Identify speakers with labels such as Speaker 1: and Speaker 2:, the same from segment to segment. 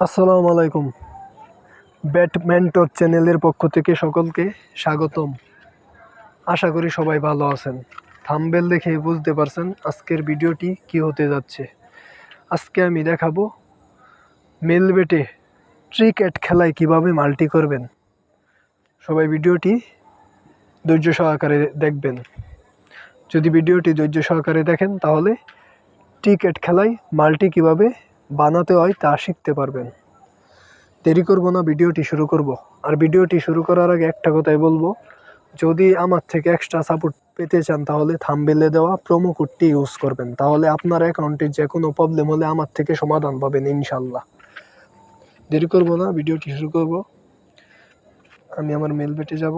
Speaker 1: আসসালামু আলাইকুম। ব্যাটম্যান্টর চ্যানেলের পক্ষ থেকে সকলকে স্বাগতম। আশা করি সবাই ভালো আছেন। থাম্বেল দেখে বুঝতে পারছেন আজকের ভিডিওটি কি হতে যাচ্ছে। আজকে আমি দেখাবো মেলবেটে ক্রিকেট খেলায় কীভাবে মাল্টি করবেন। সবাই ভিডিওটি ধৈর্য সহকারে দেখবেন। যদি ভিডিওটি ধৈর্য সহকারে দেখেন তাহলে ক্রিকেট খেলায় মাল্টি কীভাবে বানাতে হয়, তা শিখতে পারবেন। দেরি করব না, ভিডিওটি শুরু করব। আর ভিডিওটি শুরু করার আগে একটা কথাই বলব। যদি আমার থেকে এক্সট্রা সাপোর্ট পেতে চান, তাহলে থাম্বেলে দেওয়া প্রোমো কোডটি ইউজ করবেন। তাহলে আপনার অ্যাকাউন্টে যে কোনো প্রবলেম হলে আমার থেকে সমাধান পাবেন ইনশাল্লাহ দেরি করব না, ভিডিওটি শুরু করব। আমি আমার মেল বেটে যাব।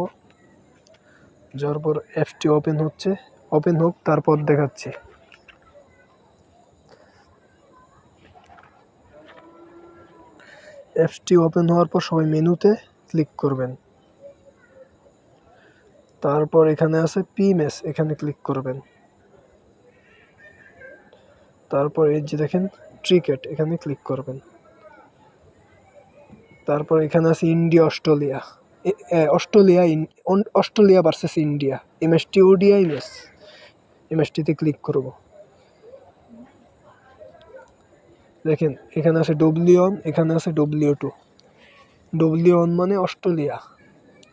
Speaker 1: যাওয়ার পর অ্যাপটি ওপেন হচ্ছে। ওপেন হোক, তারপর দেখাচ্ছি। অ্যাপসটি ওপেন হওয়ার পর সবাই মেনুতে ক্লিক করবেন। তারপর এখানে আছে পিএমএস এখানে ক্লিক করবেন। তারপর এই যে দেখেন ক্রিকেট এখানে ক্লিক করবেন। তারপর এখানে আছে India Australia Australia Australia versus India MST ODI match এমএসটিতে click করব। দেখেন, এখানে আছে ডব্লিউ ওয়ান এখানে আছে ডব্লিউ টু ডব্লিউ ওয়ান মানে অস্ট্রেলিয়া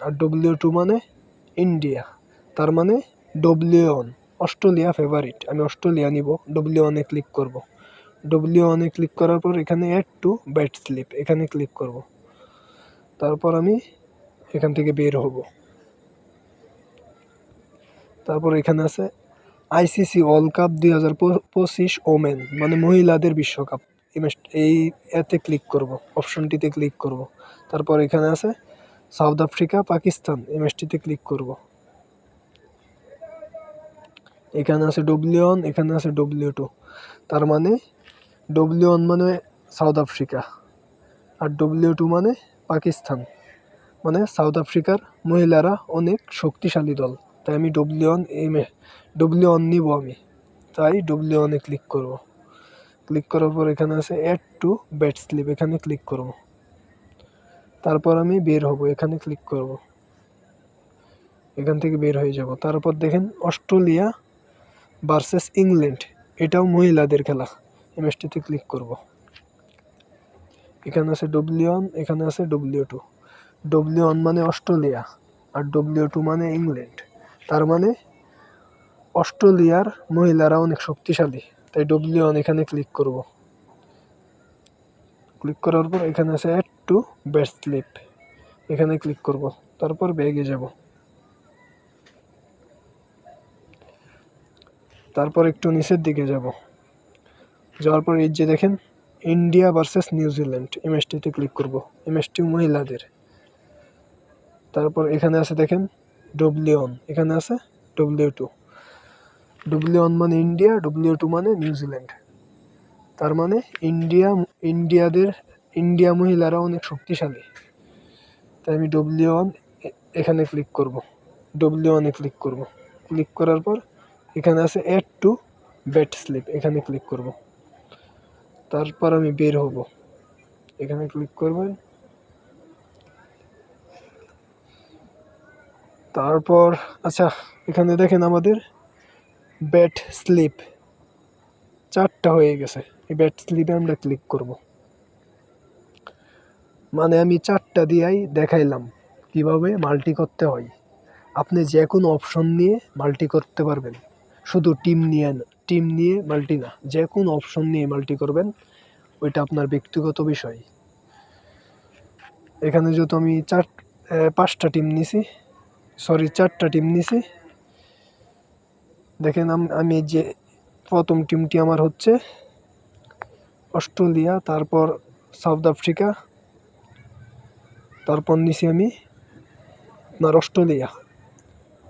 Speaker 1: আর ডব্লিউ টু মানে ইন্ডিয়া। তার মানে ডব্লিউ ওয়ান অস্ট্রেলিয়া ফেভারিট আমি অস্ট্রেলিয়া নিব ডব্লিউ ওয়ানে ক্লিক করব। ডব্লিউ ওয়ানে ক্লিক করার পর এখানে অ্যাড টু ব্যাট স্লিপ এখানে ক্লিক করব। তারপর আমি এখান থেকে বের হব। তারপর এখানে আছে আইসিসি ওয়ার্ল্ড কাপ দুই হাজার পঁচিশ ওমেন মানে মহিলাদের বিশ্বকাপ। এই এতে ক্লিক করব অপশনটিতে ক্লিক করব। তারপর এখানে আছে সাউথ আফ্রিকা পাকিস্তান এই ম্যাচটিতে ক্লিক করব। এখানে আছে ডব্লিউ ওয়ান এখানে আছে ডব্লিউ টু তার মানে ডব্লিউ ওয়ান মানে সাউথ আফ্রিকা আর ডব্লিউ টু মানে পাকিস্তান মানে সাউথ আফ্রিকার মহিলারা অনেক শক্তিশালী দল। তাই আমি ডব্লিউ ওয়ান এই ডব্লিউ ওয়ান নিব আমি। তাই ডব্লিউ ওয়ানে ক্লিক করব। ক্লিক করার পর এখানে আছে অ্যাড টু ব্যাট স্লিপ এখানে ক্লিক করব। তারপর আমি বের হব, এখানে ক্লিক করব। এখান থেকে বের হয়ে যাব। তারপর দেখেন অস্ট্রেলিয়া ভার্সেস ইংল্যান্ড, এটাও মহিলাদের খেলা। এই ম্যাচটিতে ক্লিক করব। এখানে আছে ডব্লিউ এখানে আছে ডব্লিউ টু ডব্লিউ মানে অস্ট্রেলিয়া আর ডব্লিউ টু মানে ইংল্যান্ড। তার মানে অস্ট্রেলিয়ার মহিলারা অনেক শক্তিশালী। তাই ডব্লিউ ওয়ান এখানে ক্লিক করব। ক্লিক করার পর এখানে আছে অ্যাড টু ব্যাট স্লিপ এখানে ক্লিক করব, তারপর ব্যাগে যাব। তারপর একটু নিচের দিকে যাব। যাওয়ার পর এই যে দেখেন ইন্ডিয়া ভার্সেস নিউজিল্যান্ড এই ম্যাচটিতে ক্লিক করব। এই ম্যাচটি মহিলাদের। তারপর এখানে আছে দেখেন ডব্লিউ ওয়ান এখানে আছে ডব্লিউ টু ডব্লিউ ওয়ান মানে ইন্ডিয়া ডব্লিউ টু মানে নিউজিল্যান্ড তার মানে ইন্ডিয়া ইন্ডিয়াদের ইন্ডিয়া মহিলারা অনেক শক্তিশালী। তাই আমি ডব্লিউ ওয়ান এখানে ক্লিক করব। ডব্লিউ ওয়ানে ক্লিক করব। ক্লিক করার পর এখানে আছে অ্যাড টু ব্যাট স্লিপ এখানে ক্লিক করব। তারপর আমি বের হব। এখানে ক্লিক করবেন। তারপর আচ্ছা এখানে দেখেন আমাদের ব্যাট স্লিপ চারটা হয়ে গেছে। এই ব্যাট স্লিপে আমরা ক্লিক করব। মানে আমি চারটা দিয়েই দেখাইলাম কীভাবে মাল্টি করতে হয়। আপনি যে কোনো অপশন নিয়ে মাল্টি করতে পারবেন। শুধু টিম নিয়ে টিম নিয়ে মাল্টি না, যে কোনো অপশন নিয়ে মাল্টি করবেন। ওইটা আপনার ব্যক্তিগত বিষয়। এখানে যেহেতু আমি চার পাঁচটা টিম নিছি সরি চারটা টিম নিছি দেখেন আমি যে প্রথম টিমটি আমার হচ্ছে অস্ট্রেলিয়া, তারপর সাউথ আফ্রিকা, তারপর নিছি আমি আপনার অস্ট্রেলিয়া,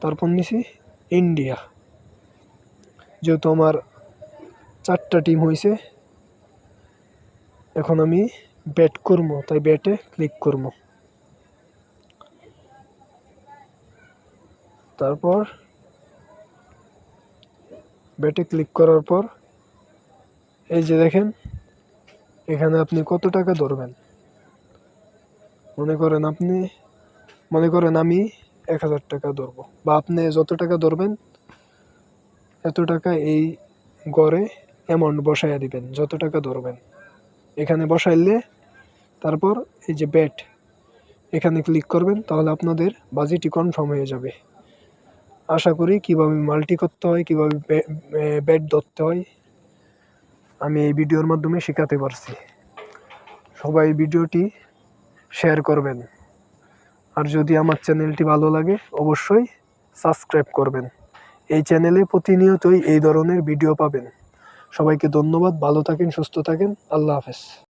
Speaker 1: তারপর নিছি ইন্ডিয়া। যেহেতু আমার চারটা টিম হয়েছে এখন আমি ব্যাট করব, তাই ব্যাটে ক্লিক করব। তারপর ব্যাটে ক্লিক করার পর, এই যে দেখেন, এখানে আপনি কত টাকা ধরবেন? মনে করেন আপনি, মনে করেন আমি এক হাজার টাকা ধরবো। বা আপনি যত টাকা ধরবেন, এত টাকা এই গড়ে অ্যামাউন্ট বসাইয়া দিবেন, যত টাকা ধরবেন। এখানে বসাইলে তারপর এই যে ব্যাট এখানে ক্লিক করবেন, তাহলে আপনাদের বাজিটি কনফার্ম হয়ে যাবে। আশা করি কীভাবে মাল্টি করতে হয়, কীভাবে ব্যাট ধরতে হয়, আমি এই ভিডিওর মাধ্যমে শেখাতে পারছি। সবাই ভিডিওটি শেয়ার করবেন। আর যদি আমার চ্যানেলটি ভালো লাগে, অবশ্যই সাবস্ক্রাইব করবেন। এই চ্যানেলে প্রতিনিয়তই এই ধরনের ভিডিও পাবেন। সবাইকে ধন্যবাদ, ভালো থাকেন, সুস্থ থাকেন, আল্লাহ হাফেজ।